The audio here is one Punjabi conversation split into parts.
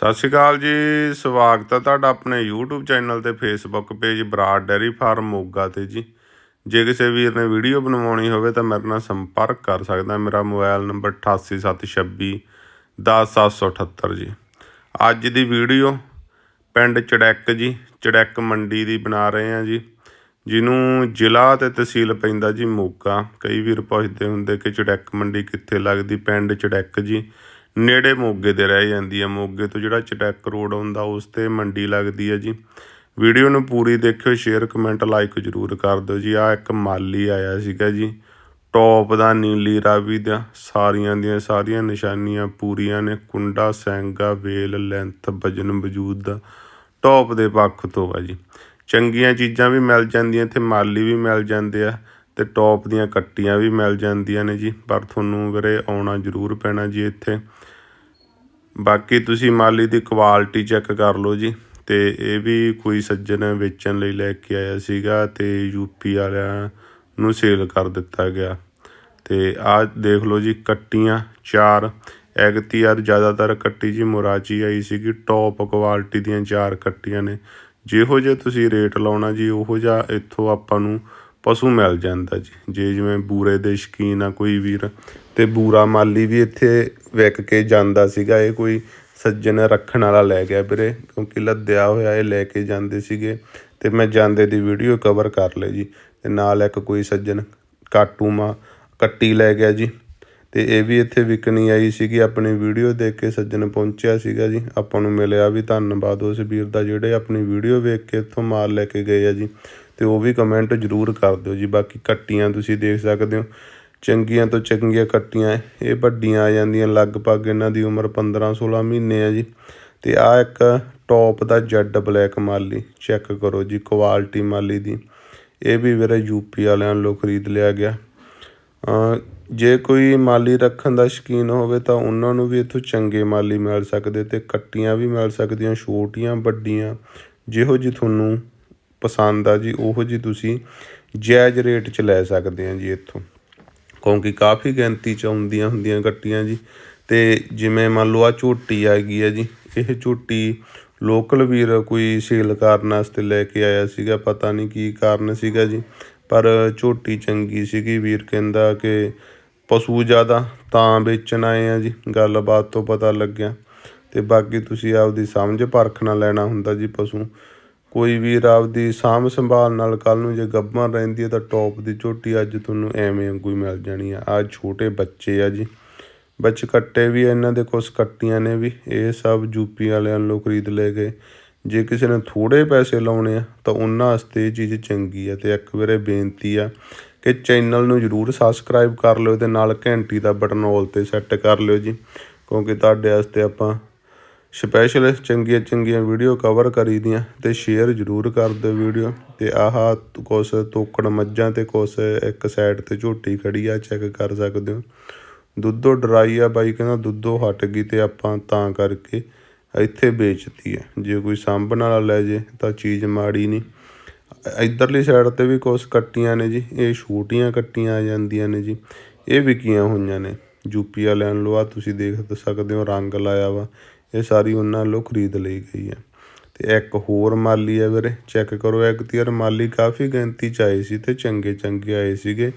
ਸਤਿ ਸ਼੍ਰੀ ਅਕਾਲ ਜੀ, ਸਵਾਗਤ ਹੈ ਤੁਹਾਡਾ ਆਪਣੇ YouTube ਚੈਨਲ ਤੇ Facebook page Brar dairy farm Moga ਤੇ ਜੀ। ਜੇ ਕਿਸੇ ਵੀਰ ਨੇ ਵੀਡੀਓ ਬਣਵਾਉਣੀ ਹੋਵੇ ਤਾਂ ਮੇਰੇ ਨਾਲ ਸੰਪਰਕ ਕਰ ਸਕਦਾ, ਮੇਰਾ ਮੋਬਾਈਲ ਨੰਬਰ 8876 10778 ਜੀ। ਅੱਜ ਦੀ ਵੀਡੀਓ ਪਿੰਡ ਚੜੈਕ ਜੀ, ਚੜੈਕ ਮੰਡੀ ਦੀ ਬਣਾ ਰਹੇ ਹਾਂ ਜੀ। ਜਿਹਨੂੰ ਜ਼ਿਲ੍ਹਾ ਤੇ ਤਹਿਸੀਲ ਪੈਂਦਾ ਜੀ ਮੋਗਾ। ਕਈ ਵੀਰ ਪੁੱਛਦੇ ਹੁੰਦੇ ਕਿ ਚੜੈਕ ਮੰਡੀ ਕਿੱਥੇ ਲੱਗਦੀ, ਪਿੰਡ ਚੜੈਕ ਜੀ। ਨੇੜੇ ਮੋਗੇ ਦੇ ਰਹਿ ਜਾਂਦੀ ਹੈ ਮੋਗੇ ਤੋਂ ਜਿਹੜਾ ਚਟੈਕ ਰੋਡ ਆਉਂਦਾ, ਉਸ ਤੇ ਮੰਡੀ ਲੱਗਦੀ ਹੈ ਜੀ। ਵੀਡੀਓ ਨੂੰ ਪੂਰੀ ਦੇਖਿਓ, ਸ਼ੇਅਰ, ਕਮੈਂਟ, ਲਾਈਕ ਜਰੂਰ ਕਰ ਦਿਓ ਜੀ। ਆ ਇੱਕ ਮਾਲੀ ਆਇਆ ਸੀਗਾ ਜੀ। ਟੌਪ ਦਾ, ਨੀਲੀ ਰਾਵੀ ਦਾ। ਸਾਰੀਆਂ ਦੀਆਂ ਸਾਰੀਆਂ ਨਿਸ਼ਾਨੀਆਂ ਪੂਰੀਆਂ ਨੇ। ਕੁੰਡਾ, ਸੈਂਗਾ, ਵੇਲ, ਲੈਂਥ, ਵਜਨ ਵਜੂਦ ਦਾ। ਟੌਪ ਦੇ ਪੱਖ ਤੋਂ ਆ ਜੀ। ਚੰਗੀਆਂ ਚੀਜ਼ਾਂ ਵੀ ਮਿਲ ਜਾਂਦੀਆਂ, ਇੱਥੇ ਮਾਲੀ ਵੀ ਮਿਲ ਜਾਂਦੇ ਆ। ਤੇ ਟੌਪ ਦੀਆਂ ਕੱਟੀਆਂ ਵੀ ਮਿਲ ਜਾਂਦੀਆਂ ਨੇ ਜੀ। ਪਰ ਤੁਹਾਨੂੰ ਵੀਰੇ ਆਉਣਾ ਜ਼ਰੂਰ ਪੈਣਾ ਜੀ ਇੱਥੇ। ਬਾਕੀ ਤੁਸੀਂ ਮਾਲੀ ਦੀ ਕੁਆਲਿਟੀ ਚੈੱਕ ਕਰ ਲਓ ਜੀ। ਤੇ ਇਹ ਵੀ ਕੋਈ ਸੱਜਣ ਵੇਚਣ ਲਈ ਲੈ ਕੇ ਆਇਆ ਸੀਗਾ ਤੇ ਯੂਪੀ ਵਾਲਿਆਂ ਨੂੰ ਸੇਲ ਕਰ ਦਿੱਤਾ ਗਿਆ। ਤੇ ਆਹ ਦੇਖ ਲਓ ਜੀ ਕੱਟੀਆਂ ਚਾਰ। ਐਗਤੀਆਰ ਜ਼ਿਆਦਾਤਰ ਕੱਟੀ ਜੀ ਮੁਰਾਜੀ ਆਈ ਸੀਗੀ। ਟੌਪ ਕੁਆਲਿਟੀ ਦੀਆਂ ਚਾਰ ਕੱਟੀਆਂ ਨੇ। ਜਿਹੋ ਜੇ ਤੁਸੀਂ ਰੇਟ ਲਾਉਣਾ ਜੀ, ਉਹੋ ਜਿਹਾ ਇੱਥੋਂ ਆਪਾਂ ਨੂੰ ਪਸ਼ੂ ਮਿਲ ਜਾਂਦਾ ਜੀ। ਜੇ ਜਿਵੇਂ ਬੂਰੇ ਦੇ ਸ਼ੌਕੀਨ ਆ ਕੋਈ ਵੀਰ ਅਤੇ ਬੂਰਾ ਮਾਲੀ ਵੀ ਇੱਥੇ ਵਿਕ ਕੇ ਜਾਂਦਾ ਸੀਗਾ। ਇਹ ਕੋਈ ਸੱਜਣ ਰੱਖਣ ਵਾਲਾ ਲੈ ਗਿਆ ਵੀਰੇ, ਕਿਉਂਕਿ ਲੱਦਿਆ ਹੋਇਆ ਇਹ ਲੈ ਕੇ ਜਾਂਦੇ ਸੀਗੇ। ਅਤੇ ਮੈਂ ਜਾਂਦੇ ਦੀ ਵੀਡੀਓ ਕਵਰ ਕਰ ਲਈ ਜੀ। ਅਤੇ ਨਾਲ ਇੱਕ ਕੋਈ ਸੱਜਣ ਕਾਟੂ ਮਾਂ ਕੱਟੀ ਲੈ ਗਿਆ ਜੀ। ਤੇ ਇਹ ਵੀ ਇੱਥੇ ਵਿਕਣੀ ਆਈ ਸੀਗੀ। ਆਪਣੀ ਵੀਡੀਓ ਦੇਖ ਕੇ ਸੱਜਣ ਪਹੁੰਚਿਆ ਸੀਗਾ ਜੀ। ਆਪਾਂ ਨੂੰ ਮਿਲਿਆ ਵੀ ਧੰਨਵਾਦ ਉਸ ਵੀਰ ਦਾ, ਜਿਹੜੇ ਆਪਣੀ ਵੀਡੀਓ ਵੇਖ ਕੇ ਇੱਥੋਂ ਮਾਲ ਲੈ ਕੇ ਗਏ ਆ ਜੀ। ਤੇ ਉਹ ਵੀ ਕਮੈਂਟ ਜ਼ਰੂਰ ਕਰ ਦਿਓ ਜੀ, ਬਾਕੀ ਕੱਟੀਆਂ ਤੁਸੀਂ ਦੇਖ ਸਕਦੇ ਹੋ। ਚੰਗੀਆਂ ਤੋਂ ਚੰਗੀਆਂ ਕੱਟੀਆਂ ਇਹ ਵੱਡੀਆਂ ਆ ਜਾਂਦੀਆਂ, ਲਗਭਗ ਇਹਨਾਂ ਦੀ ਉਮਰ 15 16 ਮਹੀਨੇ ਆ ਜੀ। ਤੇ ਆ ਇੱਕ ਟੌਪ ਦਾ ਜੈਡ ਬਲੈਕ ਮਾਲੀ ਚੈੱਕ ਕਰੋ ਜੀ ਕੁਆਲਿਟੀ ਮਾਲੀ ਦੀ। ਇਹ ਵੀ ਵੀਰੇ ਯੂਪੀ ਵਾਲਿਆਂ ਵੱਲੋਂ ਖਰੀਦ ਲਿਆ ਗਿਆ। ਜੇ ਕੋਈ ਮਾਲੀ ਰੱਖਣ ਦਾ ਸ਼ਕੀਨ ਹੋਵੇ ਤਾਂ ਉਹਨਾਂ ਨੂੰ ਵੀ ਇੱਥੋਂ ਚੰਗੇ ਮਾਲੀ ਮਿਲ ਸਕਦੇ ਤੇ ਕੱਟੀਆਂ ਵੀ ਮਿਲ ਸਕਦੀਆਂ, ਛੋਟੀਆਂ, ਵੱਡੀਆਂ, ਜਿਹੋ ਜੀ ਤੁਹਾਨੂੰ ਪਸੰਦ ਆ ਜੀ, ਉਹੋ ਜੀ ਤੁਸੀਂ ਜਾਇਜ਼ ਰੇਟ 'ਚ ਲੈ ਸਕਦੇ ਆ ਜੀ ਇੱਥੋਂ। ਕਿਉਂਕਿ ਕਾਫੀ ਗਿਣਤੀ 'ਚ ਆਉਂਦੀਆਂ ਹੁੰਦੀਆਂ ਗੱਟੀਆਂ ਜੀ। ਤੇ ਜਿਵੇਂ ਮੰਨ ਲਓ ਆ ਝੋਟੀ ਆ ਗਈ ਹੈ ਜੀ, ਇਹ ਝੋਟੀ ਲੋਕਲ ਵੀਰ ਕੋਈ ਸੇਲ ਕਰਨ ਵਾਸਤੇ ਲੈ ਕੇ ਆਇਆ ਸੀਗਾ, ਪਤਾ ਨਹੀਂ ਕੀ ਕਾਰਨ ਸੀਗਾ ਜੀ। ਪਰ ਝੋਟੀ ਚੰਗੀ ਸੀਗੀ, ਵੀਰ ਕਹਿੰਦਾ ਕਿ ਪਸ਼ੂ ਜ਼ਿਆਦਾ ਤਾਂ ਵੇਚਣ ਆਏ ਆ ਜੀ, ਗੱਲਬਾਤ ਤੋਂ ਪਤਾ ਲੱਗਿਆ। ਤੇ ਬਾਕੀ ਤੁਸੀਂ ਆਪਦੀ ਸਮਝ ਪਰਖ ਨਾਲ ਲੈਣਾ ਹੁੰਦਾ ਜੀ ਪਸ਼ੂ। ਕੋਈ ਵੀਰ ਆਪਦੀ ਸਾਂਭ ਸੰਭਾਲ ਨਾਲ ਕੱਲ ਨੂੰ ਜੇ ਗੱਭਰ ਰਹਿੰਦੀ ਹੈ ਤਾਂ ਟੌਪ ਦੀ ਝੋਟੀ ਅੱਜ ਤੁਹਾਨੂੰ ਐਵੇਂ ਕੋਈ ਮਿਲ ਜਾਣੀ ਆ। ਆ ਛੋਟੇ ਬੱਚੇ ਆ ਜੀ। ਬੱਚ ਕੱਟੇ ਵੀ ਇਹਨਾਂ ਦੇ ਕੁਝ ਕੱਟੀਆਂ ਨੇ ਵੀ। ਇਹ ਸਭ ਯੂਪੀ ਵਾਲਿਆਂ ਨੂੰ ਖਰੀਦ ਲੈ ਗਏ। ਜੇ ਕਿਸੇ ਨੇ ਥੋੜੇ ਪੈਸੇ ਲਾਉਣੇ ਆ ਤਾਂ ਉਹਨਾਂ ਵਾਸਤੇ ਇਹ ਚੀਜ਼ ਚੰਗੀ ਆ ਤੇ ਇੱਕ ਵਾਰੇ ਬੇਨਤੀ ਆ ਕਿ ਚੈਨਲ ਨੂੰ ਜਰੂਰ ਸਬਸਕ੍ਰਾਈਬ ਕਰ ਲਿਓ ਤੇ ਨਾਲ ਘੰਟੀ ਦਾ ਬਟਨ ਆਲ ਤੇ ਸੈੱਟ ਕਰ ਲਿਓ ਜੀ। ਕਿਉਂਕਿ ਤੁਹਾਡੇ ਵਾਸਤੇ ਆਪਾਂ ਸਪੈਸ਼ਲ ਚੰਗੀਆਂ ਚੰਗੀਆਂ ਵੀਡੀਓ ਕਵਰ ਕਰੀ ਦੀਆਂ ਤੇ ਸ਼ੇਅਰ ਜਰੂਰ ਕਰ ਦਿਓ ਵੀਡੀਓ ਤੇ ਆਹ ਕੁਛ ਤੋਕੜ ਮੱਝਾਂ ਤੇ ਕੁਛ ਇੱਕ ਸਾਈਡ ਤੇ ਝੋਟੀ ਖੜੀ ਆ ਚੈੱਕ ਕਰ ਸਕਦੇ ਹੋ। ਦੁੱਧੋ ਡਰਾਈ ਆ ਬਾਈ, ਕਹਿੰਦਾ ਦੁੱਧੋ ਹਟ ਗਈ ਤੇ ਆਪਾਂ ਤਾਂ ਕਰਕੇ ਇੱਥੇ ਵੇਚਤੀ ਹੈ ਜੇ ਕੋਈ ਸਾਂਭਣ ਵਾਲਾ ਲੈ ਜੇ ਤਾਂ ਚੀਜ਼ ਮਾੜੀ ਨਹੀਂ। ਇਧਰਲੀ ਸਾਈਡ ਤੇ ਵੀ ਕੁਝ ਕੱਟੀਆਂ ਨੇ ਜੀ, ਇਹ ਛੋਟੀਆਂ ਕੱਟੀਆਂ ਆ ਜਾਂਦੀਆਂ ਨੇ ਜੀ। ਇਹ ਵਿਕੀਆਂ ਹੋਈਆਂ ਨੇ। ਯੂਪੀ ਵਾਲਿਆਂ ਨੂੰ ਆ ਤੁਸੀਂ ਦੇਖ ਸਕਦੇ ਹੋ, ਰੰਗ ਲਾਇਆ ਵਾ। ਇਹ ਸਾਰੀ ਉਹਨਾਂ ਵੱਲੋਂ ਖਰੀਦ ਲਈ ਗਈ ਹੈ। ਤੇ ਇੱਕ ਹੋਰ ਮਾਲੀ ਹੈ ਵੀਰੇ ਚੈੱਕ ਕਰੋ ਇੱਕ ਤੀਰ ਮਾਲੀ ਕਾਫੀ ਗਿਣਤੀ ਚ ਆਏ ਸੀ ਤੇ ਚੰਗੇ ਚੰਗੇ ਆਏ ਸੀਗੇ।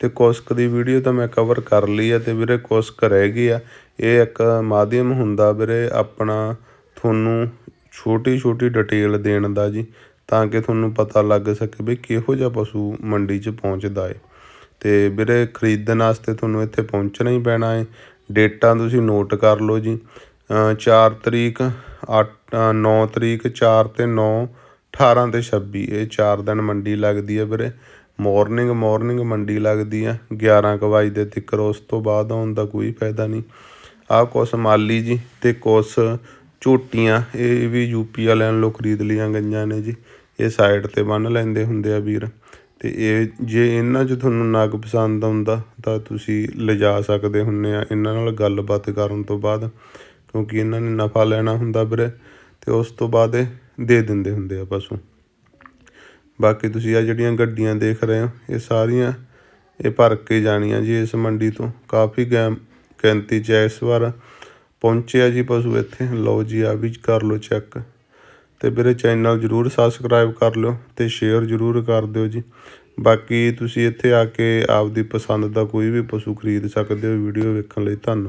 ਤੇ ਕੁਸਕ ਦੀ ਵੀਡੀਓ ਤਾਂ ਮੈਂ ਕਵਰ ਕਰ ਲਈ ਹੈ ਤੇ ਵੀਰੇ ਕੁਸਕ ਰਹਿ ਗਈ ਆ। ਇਹ ਇੱਕ ਮਾਧਿਅਮ ਹੁੰਦਾ ਵੀਰੇ ਆਪਣਾ ਤੁਹਾਨੂੰ ਛੋਟੀ ਛੋਟੀ ਡਿਟੇਲ ਦੇਣ ਦਾ ਜੀ, ਤਾਂ ਕਿ ਤੁਹਾਨੂੰ ਪਤਾ ਲੱਗ ਸਕੇ ਵੀ ਕਿਹੋ ਜਿਹਾ ਪਸ਼ੂ ਮੰਡੀ 'ਚ ਪਹੁੰਚਦਾ ਏ। ਤੇ ਵੀਰੇ ਖਰੀਦਣ ਵਾਸਤੇ ਤੁਹਾਨੂੰ ਇੱਥੇ ਪਹੁੰਚਣਾ ਹੀ ਪੈਣਾ ਏ। ਡੇਟਾਂ ਤੁਸੀਂ ਨੋਟ ਕਰ ਲਓ ਜੀ। ਚਾਰ ਤਰੀਕ 8 9 ਤਰੀਕ, ਚਾਰ ਅਤੇ ਨੌ, ਅਠਾਰਾਂ ਅਤੇ ਛੱਬੀ। ਇਹ ਚਾਰ ਦਿਨ ਮੰਡੀ ਲੱਗਦੀ ਹੈ ਵੀਰੇ। ਮੋਰਨਿੰਗ ਮੋਰਨਿੰਗ ਮੰਡੀ ਲੱਗਦੀ ਆ। 11 ਕੁ ਵਜੇ ਦੇ ਤੱਕ ਉਸ ਤੋਂ ਬਾਅਦ ਆਉਣ ਦਾ ਕੋਈ ਫਾਇਦਾ ਨਹੀਂ। ਆਹ ਕੁਛ ਮਾਲੀ ਜੀ ਅਤੇ ਕੁਛ ਝੋਟੀਆਂ, ਇਹ ਵੀ ਯੂਪੀ ਵਾਲਿਆਂ ਨੂੰ ਖਰੀਦ ਲਈਆਂ ਗਈਆਂ ਨੇ ਜੀ। ਇਹ ਸਾਈਡ ਤੇ ਬੰਨ੍ਹ ਲੈਂਦੇ ਹੁੰਦੇ ਆ ਵੀਰ। ਅਤੇ ਇਹ ਜੇ ਇਹਨਾਂ 'ਚ ਤੁਹਾਨੂੰ ਨਗ ਪਸੰਦ ਆਉਂਦਾ ਤਾਂ ਤੁਸੀਂ ਲਿਜਾ ਸਕਦੇ ਹੁੰਦੇ ਆ। ਇਹਨਾਂ ਨਾਲ ਗੱਲਬਾਤ ਕਰਨ ਤੋਂ ਬਾਅਦ ਕਿਉਂਕਿ ਇਹਨਾਂ ਨੇ ਨਫਾ ਲੈਣਾ ਹੁੰਦਾ ਵੀਰੇ ਤੇ ਉਸ ਤੋਂ ਬਾਅਦ ਇਹ ਦੇ ਦਿੰਦੇ ਹੁੰਦੇ ਆ ਪਸ਼ੂ। ਬਾਕੀ ਤੁਸੀਂ ਆ ਜਿਹੜੀਆਂ ਗੱਡੀਆਂ ਦੇਖ ਰਹੇ ਹੋ, ਇਹ ਸਾਰੀਆਂ ਇਹ ਭਰ ਕੇ ਜਾਣੀਆਂ ਜੀ ਇਸ ਮੰਡੀ ਤੋਂ। ਕਾਫੀ ਗੈਮ ਗਿਣਤੀ ਚ ਇਸ ਵਾਰ ਪਹੁੰਚਿਆ ਜੀ ਪਸ਼ੂ ਇੱਥੇ। ਲਓ ਜੀ ਆ ਵੀ ਕਰ ਲਓ ਚੈੱਕ। ਤੇ ਵੀਰੇ ਚੈਨਲ ਜਰੂਰ ਸਬਸਕ੍ਰਾਈਬ ਕਰ ਲਿਓ ਤੇ ਸ਼ੇਅਰ ਜਰੂਰ ਕਰ ਦਿਓ ਜੀ। ਬਾਕੀ ਤੁਸੀਂ ਇੱਥੇ ਆ ਕੇ ਆਪਦੀ ਪਸੰਦ ਦਾ ਕੋਈ ਵੀ ਪਸ਼ੂ ਖਰੀਦ ਸਕਦੇ ਹੋ। ਵੀਡੀਓ ਵੇਖਣ ਲਈ ਧੰਨਵਾਦ।